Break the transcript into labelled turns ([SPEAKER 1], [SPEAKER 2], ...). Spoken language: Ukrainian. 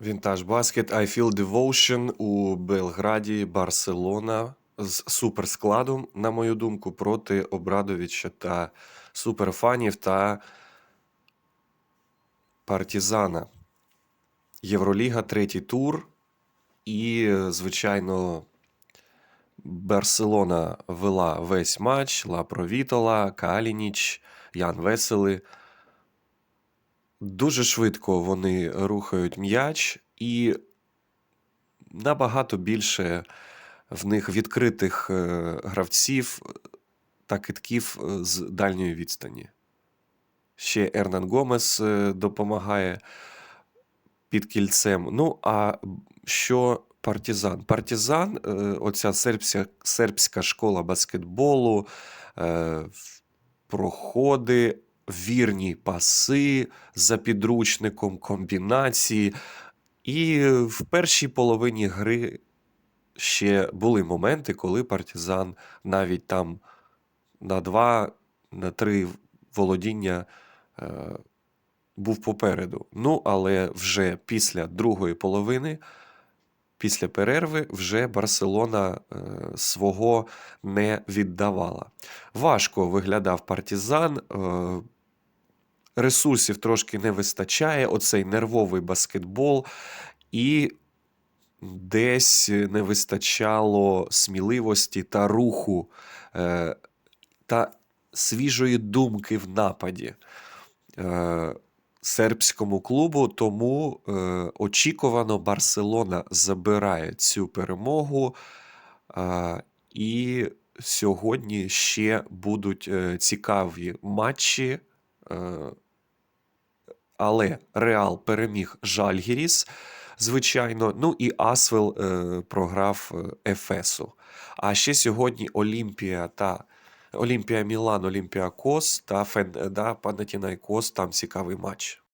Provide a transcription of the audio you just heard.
[SPEAKER 1] Вінтаж Баскет I Feel Devotion у Белграді, Барселона з суперскладом, на мою думку, проти Обрадовича та суперфанів та Партізана. Євроліга, третій тур. І, звичайно, Барселона вела весь матч. Ла Провітола, Калініч, Ян Веселий. Дуже швидко вони рухають м'яч, і набагато більше в них відкритих е, гравців та китків е, з дальньої відстані. Ще Ернан Гомес е, допомагає під кільцем. Ну, а що партизан? Партизан, оця сербська, сербська школа баскетболу, проходи, вірні паси за підручником, комбінації. І в першій половині гри ще були моменти, коли партизан навіть там на два, на три володіння е, був попереду. Ну, але вже після другої половини, після перерви, вже Барселона е, свого не віддавала. Важко виглядав партизан. Е, ресурсів трошки не вистачає, оцей нервовий баскетбол, і десь не вистачало сміливості та руху е, та свіжої думки в нападі е, сербському клубу. Тому е, очікувано Барселона забирає цю перемогу. Е, і сьогодні ще будуть е, цікаві матчі. Е, але Реал переміг Жальгіріс, звичайно. Ну і Асвел е, програв е, Ефесу. А ще сьогодні Олімпія та Олімпія Мілан, Олімпія Кос та Фен, да, Панатінайкос. Там цікавий матч.